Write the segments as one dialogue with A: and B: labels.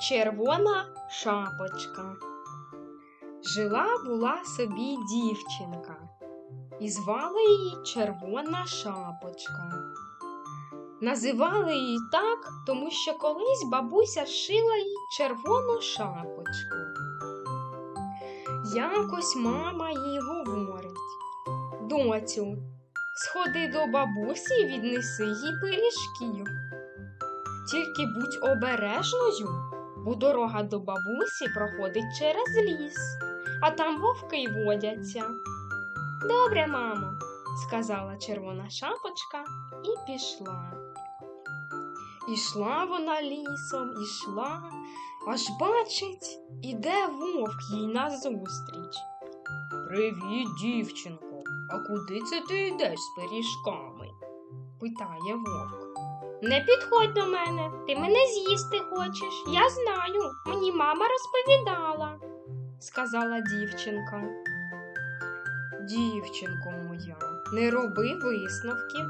A: Червона шапочка. Жила була собі дівчинка, і звали її Червона шапочка. Називали її так, тому що колись бабуся шила їй червону шапочку. Якось мама їй говорить: Доцю, сходи до бабусі і віднеси їй пиріжків. Тільки будь обережною, бо дорога до бабусі проходить через ліс, а там вовки й водяться. Добре, мамо, сказала червона шапочка і пішла. Ішла вона лісом, ішла, аж бачить, іде вовк їй назустріч. Привіт, дівчинко, а куди це ти йдеш з пиріжками? питає вовк. Не підходь до мене, ти мене з'їсти хочеш. Я знаю, мені мама розповідала, сказала дівчинка. Дівчинко моя, не роби висновків.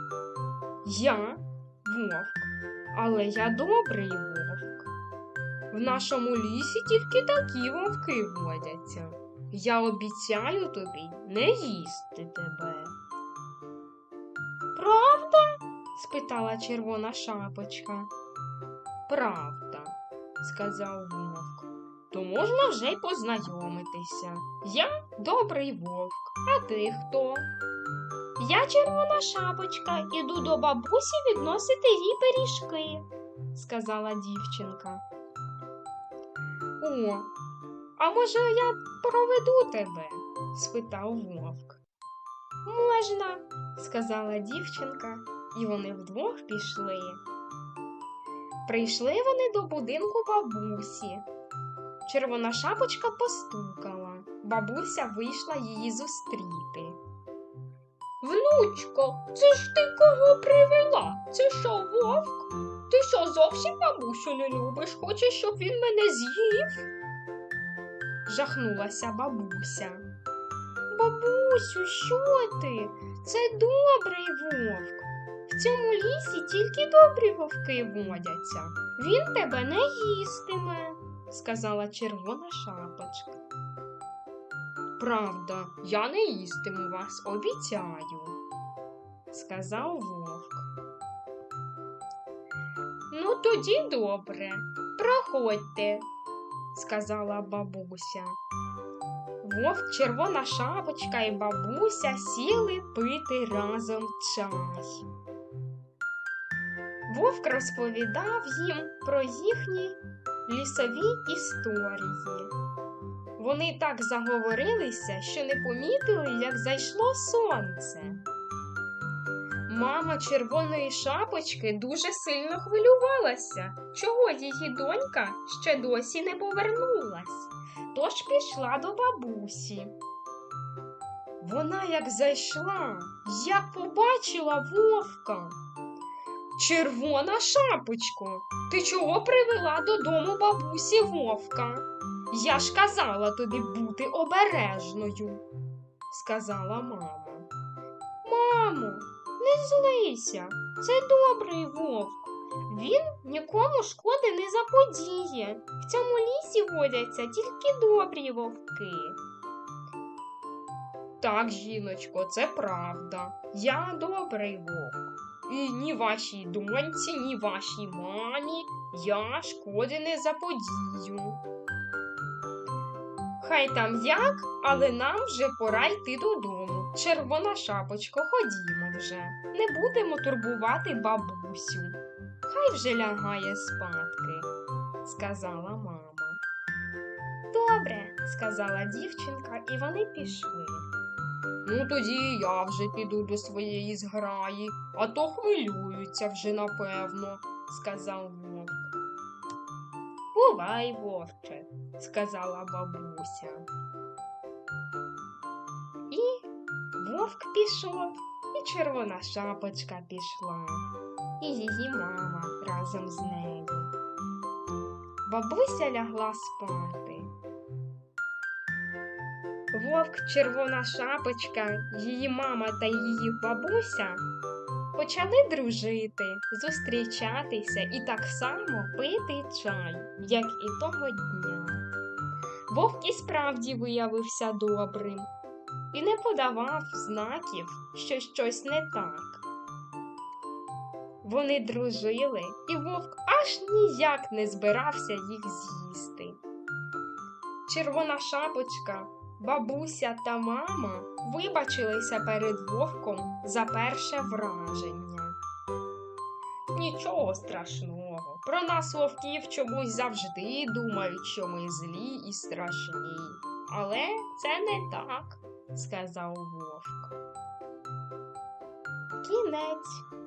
A: Я вовк, але я добрий вовк. В нашому лісі тільки такі вовки водяться. Я обіцяю тобі не їсти тебе. Спитала червона шапочка. Правда, сказав вовк. То можна вже й познайомитися. Я добрий вовк, а ти хто? Я червона шапочка, іду до бабусі відносити їй пиріжки, сказала дівчинка. О, а може я проведу тебе? спитав вовк. Можна, сказала дівчинка, і вони вдвох пішли. Прийшли вони до будинку бабусі. Червона шапочка постукала. Бабуся вийшла її зустріти. Внучко, це ж ти кого привела? Це що, вовк? Ти що, зовсім бабусю не любиш? Хочеш, щоб він мене з'їв? Жахнулася бабуся. Бабусю, що ти? Це добрий вовк. В цьому лісі тільки добрі вовки водяться. Він тебе не їстиме, сказала червона шапочка. Правда, я не їстиму вас, обіцяю, сказав вовк. Ну, тоді добре, проходьте, сказала бабуся. Вовк, червона шапочка і бабуся сіли пити разом чай. Вовк розповідав їм про їхні лісові історії. Вони так заговорилися, що не помітили, як зайшло сонце. Мама червоної шапочки дуже сильно хвилювалася, чого її донька ще досі не повернулась, тож пішла до бабусі. Вона як зайшла, як побачила вовка. Червона шапочко, ти чого привела додому бабусі вовка? Я ж казала тобі бути обережною, сказала мама. Мамо, не злися, це добрий вовк. Він нікому шкоди не заподіє. В цьому лісі водяться тільки добрі вовки. Так, жіночко, це правда. Я добрий вовк. Ні вашій доньці, ні вашій мамі я шкоди не заподію. Хай там як, але нам вже пора йти додому. Червона шапочко, ходімо вже. Не будемо турбувати бабусю. Хай вже лягає спадки, сказала мама. Добре, сказала дівчинка, і вони пішли. Ну, тоді я вже піду до своєї зграї, а то хвилюються вже напевно, сказав вовк. Бувай, вовче, сказала бабуся. І вовк пішов, і червона шапочка пішла, і її мама разом з нею. Бабуся лягла спати. Вовк, червона шапочка, її мама та її бабуся почали дружити, зустрічатися і так само пити чай, як і того дня. Вовк і справді виявився добрим і не подавав знаків, що щось не так. Вони дружили, і вовк аж ніяк не збирався їх з'їсти. Червона шапочка, бабуся та мама вибачилися перед вовком за перше враження. Нічого страшного. Про нас вовків чомусь завжди думають, що ми злі і страшні. Але це не так, сказав вовк. Кінець.